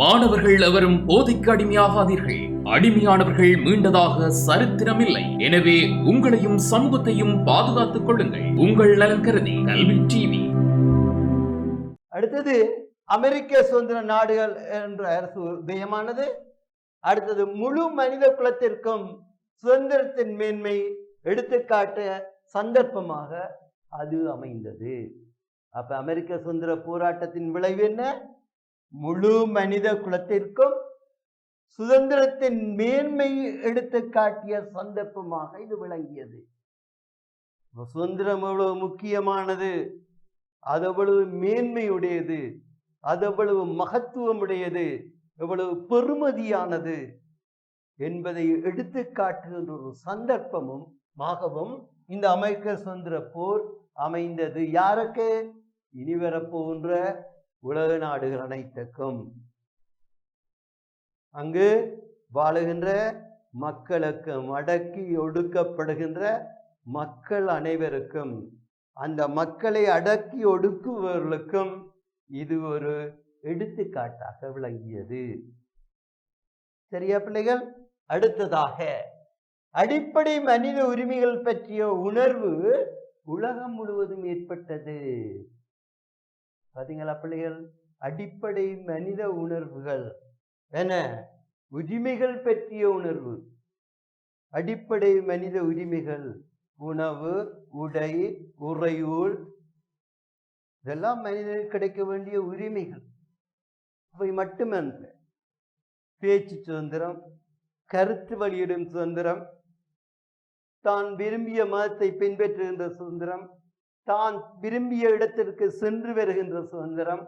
மாணவர்கள் எவரும் போதைக்கு அடிமையாகாதீர்கள். அடிமையானவர்கள் மீண்டதாக சரித்திரமில்லை. எனவே உங்களையும் சமூகத்தையும் பாதுகாத்துக் கொள்ளுங்கள். உங்கள் நலன் கருதி கல்வி டிவி. அடுத்தது அமெரிக்க சுதந்திர நாடுகள் என்ற அரசு உதயமானது. அடுத்தது முழு மனித குலத்திற்கும் சுதந்திரத்தின் மேன்மை எடுத்துக்காட்ட சந்தர்ப்பமாக அது அமைந்தது. அப்ப அமெரிக்க சுதந்திர போராட்டத்தின் விளைவு என்ன? முழு மனித குலத்திற்கும் சுதந்திரத்தின் மேன்மை எடுத்து காட்டிய சந்தர்ப்பமாக இது விளங்கியது. சுதந்திரம் எவ்வளவு முக்கியமானது அது எவ்வளவு மேன்மையுடையது அது எவ்வளவு மகத்துவமுடையது எவ்வளவு பெருமதியானது என்பதை எடுத்து காட்டுகின்ற ஒரு சந்தர்ப்பமும் மாகவும் இந்த அமெரிக்க சுதந்திர போர் அமைந்தது. யாருக்கு? இனி வரப்போகின்ற உலக நாடுகள் அனைத்துக்கும். அங்கு வாழுகின்ற மக்களுக்கும் அடக்கி ஒடுக்கப்படுகின்ற மக்கள் அனைவருக்கும் அந்த மக்களை அடக்கி ஒடுக்குபவர்களுக்கும் இது ஒரு எடுத்துக்காட்டாக விளங்கியது. சரியா பிள்ளைகள்? அடுத்ததாக அடிப்படை மனித உரிமைகள் பற்றிய உணர்வு உலகம் முழுவதும் ஏற்பட்டது. பாத்தீங்களா பிள்ளைகள்? அடிப்படை மனித உணர்வுகள் என்ன உரிமைகள் பற்றிய உணர்வு. அடிப்படை மனித உரிமைகள் உணவு உடை உறையூல் இதெல்லாம் மனிதனுக்கு கிடைக்க வேண்டிய உரிமைகள். அவை மட்டுமல்ல. பேச்சு சுதந்திரம் கருத்து வெளியிடும் சுதந்திரம் தான் விரும்பிய மதத்தை பின்பற்றுகின்ற சுதந்திரம் தான் விரும்பிய இடத்திற்கு சென்று வருகின்ற சுதந்திரம்.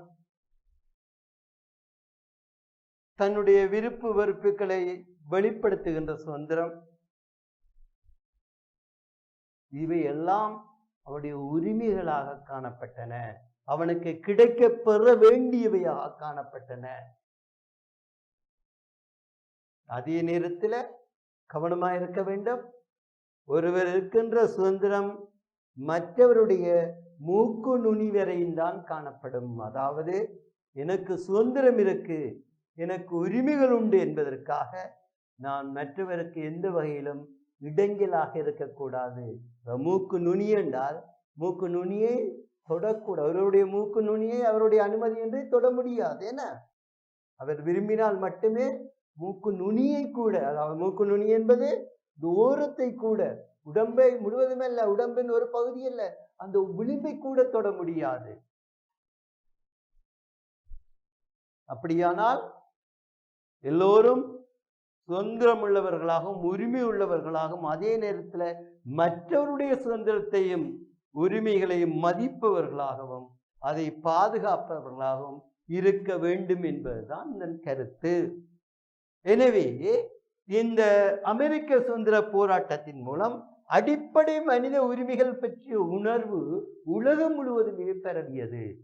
தன்னுடைய விருப்பு வெறுப்புகளை வெளிப்படுத்துகின்ற சுதந்திரம். இவை எல்லாம் அவனுடைய உரிமைகளாக காணப்பட்டன. அவனுக்கு கிடைக்க பெற வேண்டியவையாக காணப்பட்டன. அதே நேரத்தில் கவனமா இருக்க வேண்டும். ஒருவர் இருக்கின்ற சுதந்திரம் மற்றவருடைய மூக்கு நுனி வரையும் தான் காணப்படும். அதாவது எனக்கு சுதந்திரம் இருக்கு எனக்கு உரிமைகள் உண்டு என்பதற்காக நான் மற்றவருக்கு எந்த வகையிலும் இடைஞ்சலாக இருக்கக்கூடாது. மூக்கு நுனி என்றால் மூக்கு நுனியை தொடக்கூடாது. அவருடைய மூக்கு நுனியை அவருடைய அனுமதியின்றி தொட முடியாது என்ன? அவர் விரும்பினால் மட்டுமே மூக்கு நுனியை கூட அதாவது மூக்கு நுனி என்பது தூரத்தை கூட உடம்பை முழுவதும் அல்ல உடம்பின் ஒரு பகுதி அல்ல அந்த விளிம்பை கூட தொட முடியாது. அப்படியானால் எல்லோரும் சுதந்திரம் உள்ளவர்களாகவும் உரிமை உள்ளவர்களாகவும் அதே நேரத்துல மற்றவருடைய சுதந்திரத்தையும் உரிமைகளையும் மதிப்பவர்களாகவும் அதை பாதுகாப்பவர்களாகவும் இருக்க வேண்டும் என்பதுதான் இதன் கருத்து. எனவே இந்த அமெரிக்க சுதந்திர போராட்டத்தின் மூலம் அடிப்படை மனித உரிமைகள் பற்றிய உணர்வு உலகம் முழுவதும் பரவியது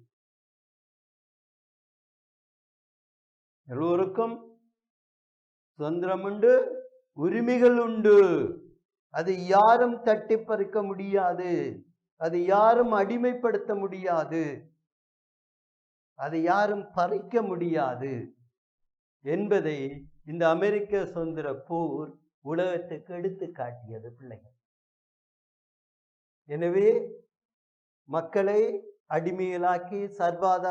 எல்லோருக்கும் சுதந்திரம் உண்டு உரிமைகள் உண்டு. அது யாரும் தட்டி பறிக்க முடியாது. அது யாரும் அடிமைப்படுத்த முடியாது. அதை யாரும் பறிக்க முடியாது. என்பதை இந்த அமெரிக்க சுதந்திர போர் உலகத்துக்கு எடுத்து காட்டியது பிள்ளைகள். எனவே மக்களை அடிமைகளாக்கி சர்வாத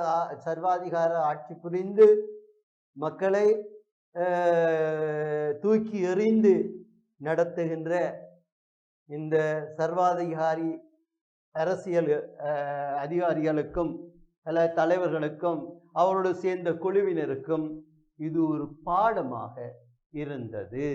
சர்வாதிகார ஆட்சி புரிந்து மக்களை தூக்கி எறிந்து நடத்துகின்ற இந்த சர்வாதிகாரி அரசியல் அதிகாரிகளுக்கும் பல தலைவர்களுக்கும் அவரோடு சேர்ந்த குழுவினருக்கும் இது ஒரு பாடமாக இருந்தது.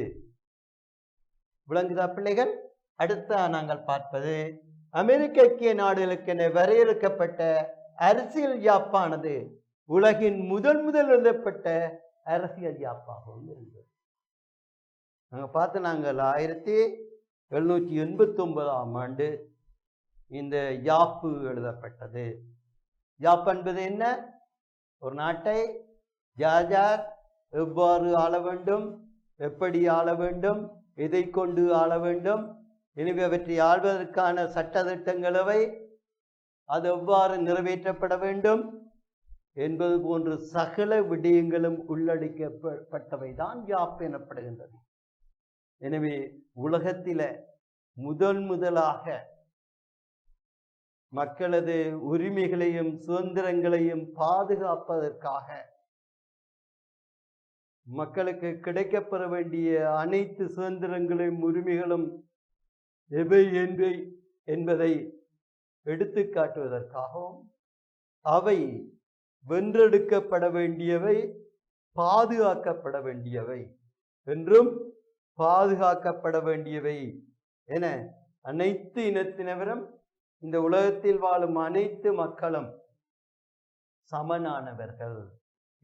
விளங்குதா பிள்ளைகள்? அடுத்த நாங்கள் பார்ப்பது. அமெரிக்க ஐக்கிய நாடுகளுக்கென வரையறுக்கப்பட்ட அரசியல் யாப்பானது உலகின் முதல் முதல் எழுதப்பட்ட அரசியல் யாப்பாகவும் இருந்தது. நாங்கள் பார்த்து நாங்கள் ஆயிரத்தி எழுநூற்றி எண்பத்தி ஒன்பதாம் ஆண்டு இந்த யாப்பு எழுதப்பட்டது. யாப் என்பது என்ன? ஒரு நாட்டை யார் யார் எவ்வாறு ஆள வேண்டும் எப்படி ஆள வேண்டும் எதை கொண்டு ஆள வேண்டும் எனவே அவற்றை ஆள்வதற்கான சட்டதிட்டங்களவை அது எவ்வாறு நிறைவேற்றப்பட வேண்டும் என்பது போன்ற சகல விடயங்களும் உள்ளடக்கப்பட்டவைதான் யாப் எனப்படுகின்றது. எனவே உலகத்தில முதல் முதலாக மக்களது உரிமைகளையும் சுதந்திரங்களையும் பாதுகாப்பதற்காக மக்களுக்கு கிடைக்கப்பெற வேண்டிய அனைத்து சுதந்திரங்களையும் உரிமைகளும் எவை என்பை என்பதை எடுத்து காட்டுவதற்காகவும் அவை வென்றெடுக்கப்பட வேண்டியவை பாதுகாக்கப்பட வேண்டியவை என்றும் பாதுகாக்கப்பட வேண்டியவை என அனைத்து இனத்தினவரும் இந்த உலகத்தில் வாழும் அனைத்து மக்களும் சமனானவர்கள்.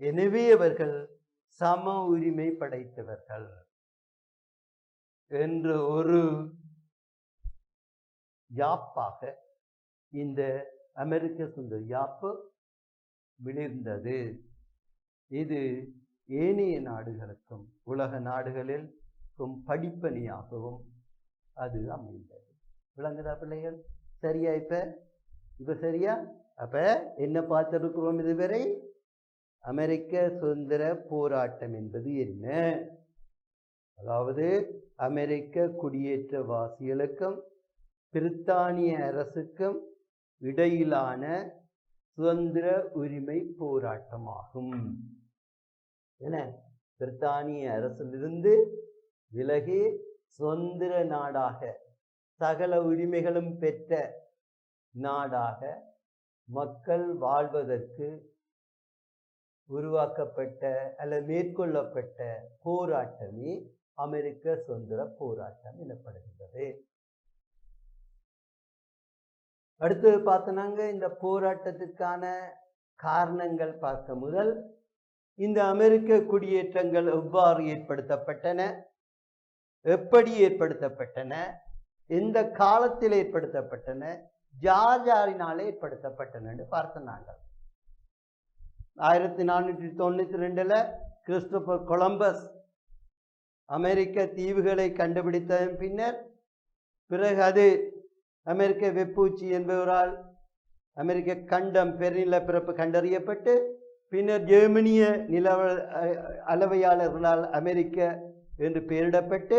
எனவே அவர்கள் சம உரிமை படைத்தவர்கள் என்று ஒரு யாப்பாக இந்த அமெரிக்க சுந்தர யாப்பு விளிர்ந்தது. இது ஏனைய நாடுகளுக்கும் உலக நாடுகளிலும் படிப்பணியாகவும் அது அமைந்தது. விளங்குதா பிள்ளைகள்? சரியா இப்ப? இப்ப சரியா? அப்ப என்ன பார்த்திருக்கிறோம் இதுவரை? அமெரிக்க சுதந்திர போராட்டம் என்பது என்ன? அதாவது அமெரிக்க குடியேற்றவாசிகளுக்கும் பிரித்தானிய அரசுக்கும் இடையிலான சுதந்திர உரிமை போராட்டமாகும். என பிரித்தானிய அரசிலிருந்து விலகி சுதந்திர நாடாக சகல உரிமைகளும் பெற்ற நாடாக மக்கள் வாழ்வதற்கு உருவாக்கப்பட்ட அல்லது மேற்கொள்ளப்பட்ட போராட்டமே அமெரிக்க சுதந்திர போராட்டம் எனப்படுகின்றது. அடுத்தது பார்த்தனாங்க இந்த போராட்டத்திற்கான காரணங்கள் பார்க்க முதல் இந்த அமெரிக்க குடியேற்றங்கள் எவ்வாறு ஏற்படுத்தப்பட்டன எப்படி ஏற்படுத்தப்பட்டன எந்த காலத்தில் ஏற்படுத்தப்பட்டன யார் யாரினாலே ஏற்படுத்தப்பட்டனன்னு பார்த்தனாங்க ஆயிரத்தி நானூற்றி தொண்ணூற்றி ரெண்டில் கிறிஸ்டோபர் கொலம்பஸ் அமெரிக்க தீவுகளை கண்டுபிடித்ததன் பின்னர் பிறகு அது அமெரிக்க வெப்பூச்சி என்பவரால் அமெரிக்க கண்டம் பெருநில பிறப்பு கண்டறியப்பட்டு பின்னர் ஜெர்மனிய நில அளவையாளர்களால் அமெரிக்க என்று பெயரிடப்பட்டு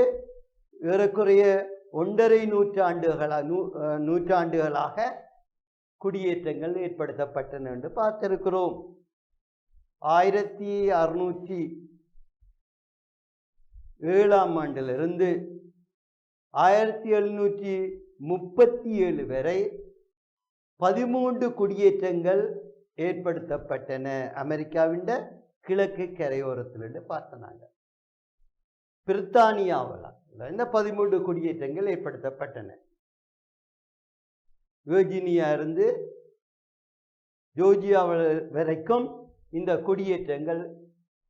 ஏறக்குறைய ஒன்றரை நூற்றாண்டுகளா நூ நூற்றாண்டுகளாக குடியேற்றங்கள் ஏற்படுத்தப்பட்டன என்று பார்த்திருக்கிறோம். ஆயிரத்தி அறுநூற்றி ஏழாம் ஆண்டிலிருந்து ஆயிரத்தி எழுநூற்றி முப்பத்தி ஏழு வரை பதிமூன்று குடியேற்றங்கள் ஏற்படுத்தப்பட்டன. அமெரிக்காவின் கிழக்கு கரையோரத்திலிருந்து பார்த்தனாங்க பிரித்தானியாவில் இந்த பதிமூன்று குடியேற்றங்கள் ஏற்படுத்தப்பட்டன. வேர்ஜினியா இருந்து ஜோர்ஜியாவில் வரைக்கும் இந்த குடியேற்றங்கள்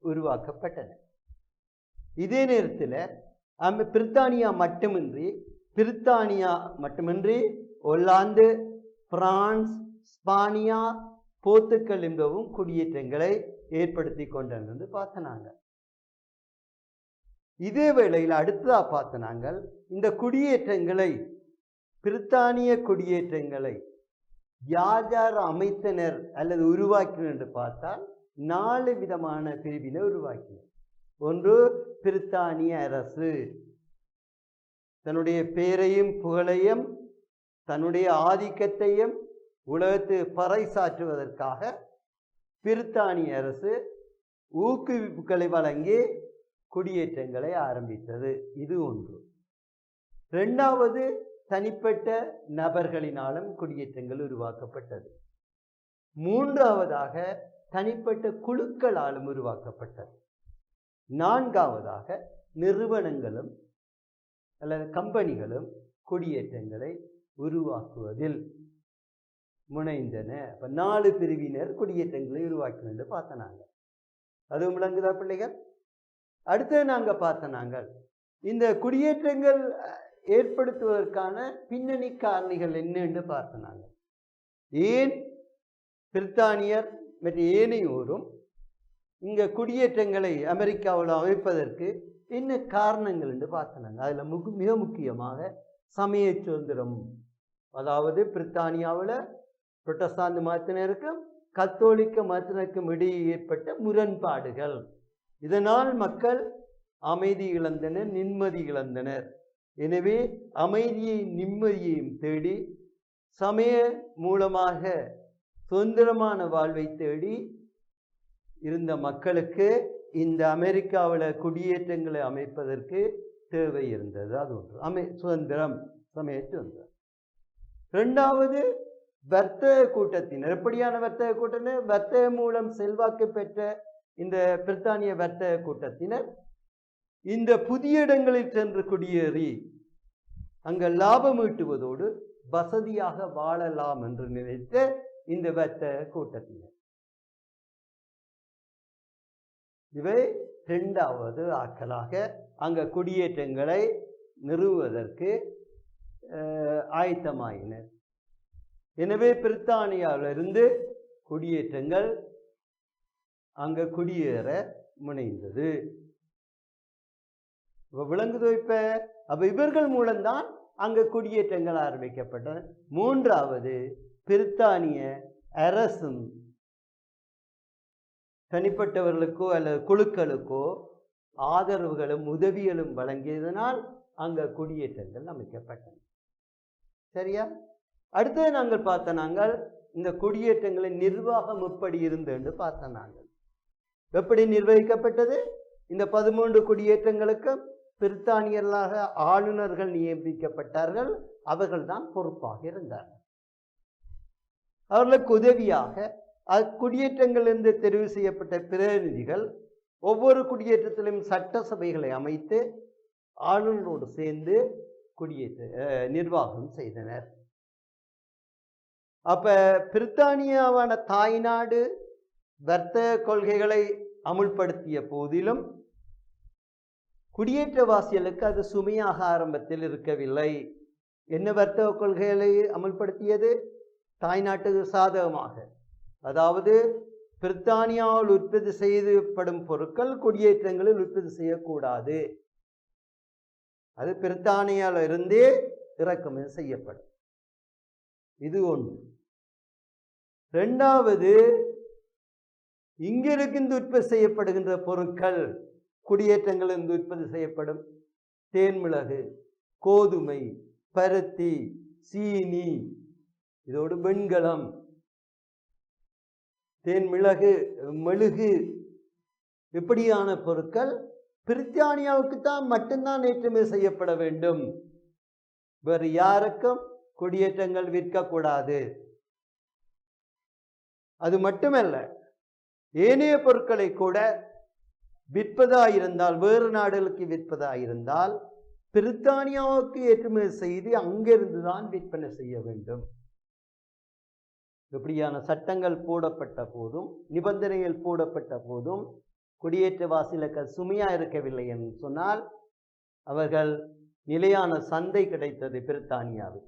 உருவாக்கப்பட்டன. இதே நேரத்தில் அமெ பிரித்தானியா மட்டுமின்றி பிரித்தானியா மட்டுமின்றி ஒல்லாந்து பிரான்ஸ் ஸ்பானியா போர்த்துக்கல் என்பவும் குடியேற்றங்களை ஏற்படுத்தி கொண்டன பார்த்தனாங்க. இதே வேளையில் அடுத்ததா பார்த்த நாங்கள் இந்த குடியேற்றங்களை பிரித்தானிய குடியேற்றங்களை யார் யார் அமைத்தனர் அல்லது உருவாக்கினர் என்று பார்த்தால் நாலு விதமான பிரிவினை உருவாக்கி ஒன்று பிரித்தானிய அரசு. தன்னுடைய பேரையும் புகழையும் தன்னுடைய ஆதிக்கத்தையும் உலகத்து பறைசாற்றுவதற்காக பிரித்தானிய அரசு ஊக்குவிப்புகளை வழங்கி குடியேற்றங்களை ஆரம்பித்தது. இது ஒன்று. ரெண்டாவது தனிப்பட்ட நபர்களினாலும் குடியேற்றங்கள் உருவாக்கப்பட்டது. மூன்றாவதாக தனிப்பட்ட குழுக்களாலும் உருவாக்கப்பட்டது. நான்காவதாக நிறுவனங்களும் அல்லது கம்பெனிகளும் குடியேற்றங்களை உருவாக்குவதில் முனைந்தன. அப்போ நாலு பிரிவினர் குடியேற்றங்களை உருவாக்கினு பார்த்தனாங்க அதுவும் விளங்குதா பிள்ளைகள்? அடுத்தது நாங்கள் பார்த்தனாங்க இந்த குடியேற்றங்கள் ஏற்படுத்துவதற்கான பின்னணி காரணிகள் என்னன்னு பார்த்தனாங்க ஏன் பிரித்தானியர் மற்றும் ஏனையோரும் இங்கே குடியேற்றங்களை அமெரிக்காவில் அமைப்பதற்கு என்ன காரணங்கள் என்று பார்த்தனாங்க. அதில் முகு மிக முக்கியமாக சமய சுதந்திரம். அதாவது பிரித்தானியாவில் புரட்டஸ்தாந்து மதத்தினருக்கும் கத்தோலிக்க மதத்தினருக்கும் இடையே ஏற்பட்ட முரண்பாடுகள். இதனால் மக்கள் அமைதி இழந்தனர் நிம்மதி இழந்தனர். எனவே அமைதியை நிம்மதியையும் தேடி சமய மூலமாக சுதந்திரமான வாழ்வை தேடி இருந்த மக்களுக்கு இந்த அமெரிக்காவில் குடியேற்றங்களை அமைப்பதற்கு தேவை இருந்தது. அது ஒன்று. அமை சுதந்திரம் சமய சுதந்திரம் ரெண்டாவது வர்த்தக கூட்டத்தினர். எப்படியான வர்த்தக கூட்டத்தினர்? வர்த்தக மூலம் செல்வாக்கு பெற்ற இந்த பிரித்தானிய வர்த்தக கூட்டத்தினர். இந்த புதிய இடங்களில் சென்று குடியேறி அங்கே லாபம் ஈட்டுவதோடு வசதியாக வாழலாம் என்று நினைத்த இந்த வர்த்தக கூட்டத்தில். இவை இரண்டாவது ஆக்களாக அங்க குடியேற்றங்களை நிறுவுவதற்கு அஹ், ஆயத்தமாயினர். எனவே பிரித்தானியாவிலிருந்து குடியேற்றங்கள் அங்க குடியேற முனைந்தது. விளங்குதோ இப்ப? அப்ப இவர்கள் மூலம்தான் அங்க குடியேற்றங்கள் ஆரம்பிக்கப்பட்டன. மூன்றாவது பிரித்தானிய அரசும் தனிப்பட்டவர்களுக்கோ அல்லது குழுக்களுக்கோ ஆதரவுகளும் உதவிகளும் வழங்கியதனால் அங்கே குடியேற்றங்கள் அமைக்கப்பட்டன. சரியா? அடுத்தது நாங்கள் பார்த்த நாங்கள் இந்த குடியேற்றங்களின் நிர்வாகம் எப்படி இருந்தது பார்த்த நாங்கள். எப்படி நிர்வகிக்கப்பட்டது? இந்த பதிமூன்று குடியேற்றங்களுக்கும் பிரித்தானியர்களாக ஆளுநர்கள் நியமிக்கப்பட்டார்கள். அவர்கள்தான் பொறுப்பாக இருந்தார்கள். அவர்களுக்கு உதவியாக அக்குடியேற்றங்களிலிருந்து தெரிவு செய்யப்பட்ட பிரதிநிதிகள் ஒவ்வொரு குடியேற்றத்திலும் சட்டசபைகளை அமைத்து ஆளுநரோடு சேர்ந்து குடியேற்ற நிர்வாகம் செய்தனர். அப்போ பிரித்தானியாவான தாய்நாடு வர்த்தக கொள்கைகளை அமுல்படுத்திய போதிலும் குடியேற்றவாசிகளுக்கு அது சுமையாக ஆரம்பத்தில் இருக்கவில்லை. என்ன வர்த்தக கொள்கைகளை அமுல்படுத்தியது? தாய்நாட்டுக்கு சாதகமாக. அதாவது பிரித்தானியாவில் உற்பத்தி செய்யப்படும் பொருட்கள் குடியேற்றங்களில் உற்பத்தி செய்யக்கூடாது. அது பிரித்தானியாவில் இருந்தே இறக்குமதி செய்யப்படும். இது ஒன்று. ரெண்டாவது இங்கிருந்து உற்பத்தி செய்யப்படுகின்ற பொருட்கள் குடியேற்றங்களிலிருந்து உற்பத்தி செய்யப்படும். தேன்மிளகு கோதுமை பருத்தி சீனி இதோடு வெண்கலம் தேன் மிளகு மெழுகு இப்படியான பொருட்கள் பிரித்தானியாவுக்கு தான் மட்டும்தான் ஏற்றுமதி செய்யப்பட வேண்டும். வேறு யாருக்கும் குடியேற்றங்கள் விற்கக்கூடாது. அது மட்டுமல்ல ஏனைய பொருட்களை கூட விற்பதாயிருந்தால் வேறு நாடுகளுக்கு விற்பதாயிருந்தால் பிரித்தானியாவுக்கு ஏற்றுமதி செய்து அங்கிருந்து தான் விற்பனை செய்ய வேண்டும். இப்படியான சட்டங்கள் போடப்பட்ட போதும் நிபந்தனைகள் போடப்பட்ட போதும் குடியேற்றவாசிகளுக்கு அது சுமையா இருக்கவில்லை என்று சொன்னால் அவர்கள் நிலையான சந்தை கிடைத்தது பிரித்தானியாவில்.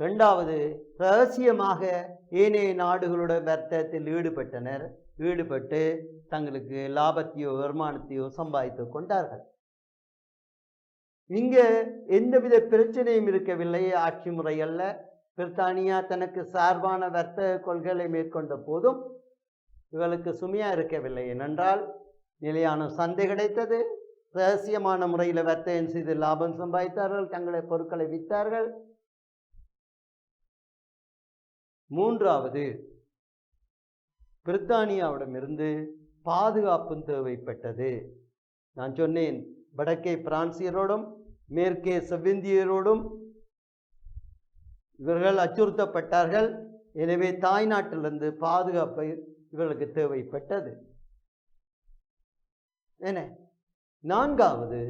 இரண்டாவது ரகசியமாக ஏனைய நாடுகளோட வர்த்தகத்தில் ஈடுபட்டனர். ஈடுபட்டு தங்களுக்கு லாபத்தையோ வருமானத்தையோ சம்பாதித்து கொண்டார்கள். இங்க எந்தவித பிரச்சனையும் இருக்கவில்லை ஆட்சி முறைகளில் பிரித்தானியா தனக்கு சார்பான வர்த்தக கொள்கைகளை மேற்கொண்ட போதும் இவளுக்கு சுமையா இருக்கவில்லை. ஏனென்றால் நிலையான சந்தை கிடைத்தது. ரகசியமான முறையில் வர்த்தகம் செய்து லாபம் சம்பாதித்தார்கள். தங்களை பொருட்களை விற்றார்கள் மூன்றாவது பிரித்தானியாவிடமிருந்து பாதுகாப்பும் தேவைப்பட்டது. நான் சொன்னேன் வடக்கே பிரான்சியரோடும் மேற்கே செவ்விந்தியரோடும் இவர்கள் அச்சுறுத்தப்பட்டார்கள். எனவே தாய்நாட்டிலிருந்து பாதுகாப்பு இவர்களுக்கு தேவைப்பட்டது. என்ன நான்காவது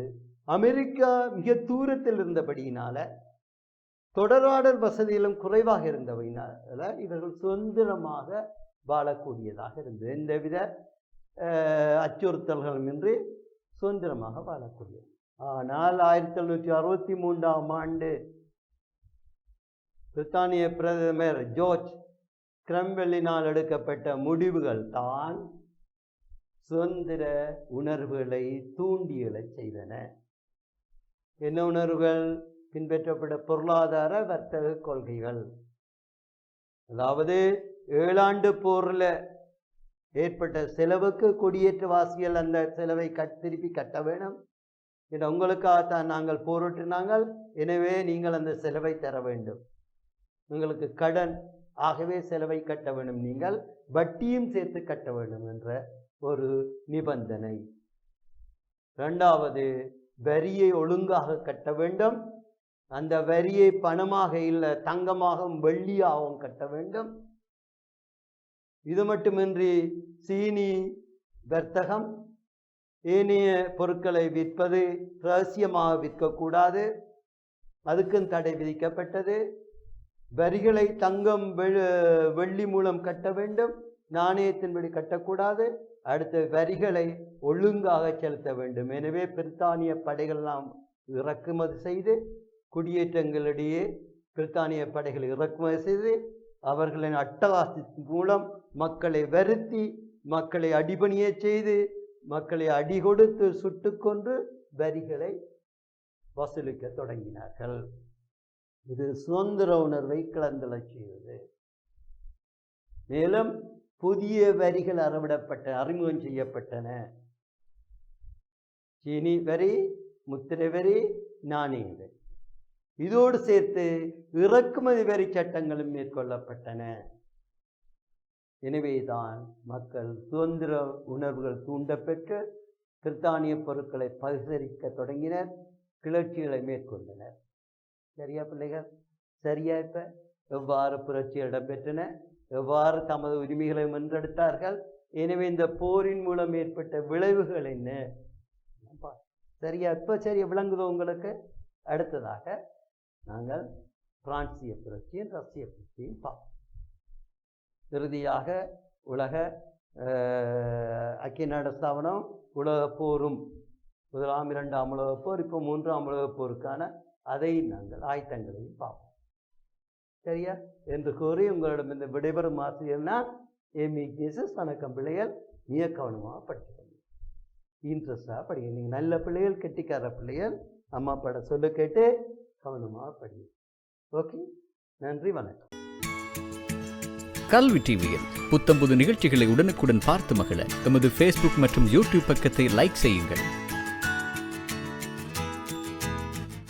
அமெரிக்கா மிக தூரத்தில் இருந்தபடியினால தொடராடல் வசதியிலும் குறைவாக இருந்தபடினால இவர்கள் சுதந்திரமாக வாழக்கூடியதாக இருந்தது. எந்தவித அஹ், அச்சுறுத்தல்களும் இன்றி சுதந்திரமாக வாழக்கூடியது. ஆனால் ஆயிரத்தி தொள்ளாயிரத்தி அறுபத்தி மூன்றாம் ஆண்டு பிரித்தானிய பிரதமர் ஜோர்ஜ் கிரம்பெல்லினால் எடுக்கப்பட்ட முடிவுகள் தான் சுதந்திர உணர்வுகளை தூண்டியலை செய்தன. என்ன உணர்வுகள்? பின்பற்றப்பட்ட பொருளாதார வர்த்தக கொள்கைகள். அதாவது ஏழாண்டு போரில் ஏற்பட்ட செலவுக்கு குடியேற்றவாசிகள் அந்த செலவை கட் திருப்பி கட்ட வேணும். ஏன்னா உங்களுக்காகத்தான் நாங்கள் போரிட்டினாங்கள் எனவே நீங்கள் அந்த செலவை தர வேண்டும். உங்களுக்கு கடன் ஆகவே செலவை கட்ட வேண்டும். நீங்கள் வட்டியும் சேர்த்து கட்ட வேண்டும் என்ற ஒரு நிபந்தனை. இரண்டாவது வரியை ஒழுங்காக கட்ட வேண்டும். அந்த வரியை பணமாக இல்லை தங்கமாகவும் வெள்ளியாகவும் கட்ட வேண்டும். இது மட்டுமின்றி சீனி வர்த்தகம் ஏனைய பொருட்களை விற்பது ரகசியமாக விற்கக்கூடாது. அதுக்கும் தடை விதிக்கப்பட்டது. வரிகளை தங்கம் வெ- வெள்ளி மூலம் கட்ட வேண்டும் நாணயத்தின்படி கட்டக்கூடாது அடுத்த வரிகளை ஒழுங்காக செலுத்த வேண்டும். எனவே பிரித்தானிய படைகள்லாம் இறக்குமதி செய்து குடியேற்றங்களிடையே பிரித்தானிய படைகள் இறக்குமதி செய்து அவர்களின் அட்டகாசத்தின் மூலம் மக்களை வருத்தி மக்களை அடிபணிய செய்து மக்களை அடி கொடுத்து சுட்டுக்கொன்று வரிகளை வசூலிக்க தொடங்கினார்கள். இது சுதந்திர உணர்வை கிளந்தளச் செய்வது. மேலும் புதிய வரிகள் அறவிடப்பட்ட அறிமுகம் செய்யப்பட்டன. சீனி வரி முத்திரை வரி நாணய வரி. இதோடு சேர்த்து இறக்குமதி வரி சட்டங்களும் மேற்கொள்ளப்பட்டன. எனவேதான் மக்கள் சுதந்திர உணர்வுகள் தூண்டப்பெற்று பிரித்தானிய பொருட்களை பரிசரிக்க தொடங்கினர் கிளர்ச்சிகளை மேற்கொண்டனர். சரியா பிள்ளைகள் சரியா இப்ப எவ்வாறு புரட்சி இடம்பெற்றன? எவ்வாறு தமது உரிமைகளை வென்றெடுத்தார்கள்? எனவே இந்த போரின் மூலம் ஏற்பட்ட விளைவுகள் என்ன? சரியா இப்ப சரியா விளங்குதோ உங்களுக்கு? அடுத்ததாக நாங்கள் பிரான்சிய புரட்சியும் ரஷ்ய புரட்சியும் பார்ப்போம். இறுதியாக உலக ஐக்கிய நாடு ஸ்தாபனம் உலக போரும் முதலாம் இரண்டாம் உலகப் போர் இப்போ மூன்றாம் உலகப் போருக்கான அதை நாங்கள் ஆயத்தங்களையும் பார்ப்போம். சரியா? என்று கூறி உங்களிடம் இந்த விடைபெறும் ஆசிரியர்னா ஏமி ஜீசஸ் வணக்கம் பிள்ளைகள். மிக கவனமாக படிச்சுக்கணும் இன்ட்ரெஸ்டாக படிங்க. நீங்கள் நல்ல பிள்ளைகள் கெட்டிக்கார பிள்ளைகள். அம்மா பட சொல்ல கேட்டு கவனமாக படிங்க ஓகே? நன்றி வணக்கம். கல்வி டிவியில் புத்தம்புது நிகழ்ச்சிகளை உடனுக்குடன் பார்த்து மகிழ எமது ஃபேஸ்புக் மற்றும் யூடியூப் பக்கத்தை லைக் செய்யுங்கள்.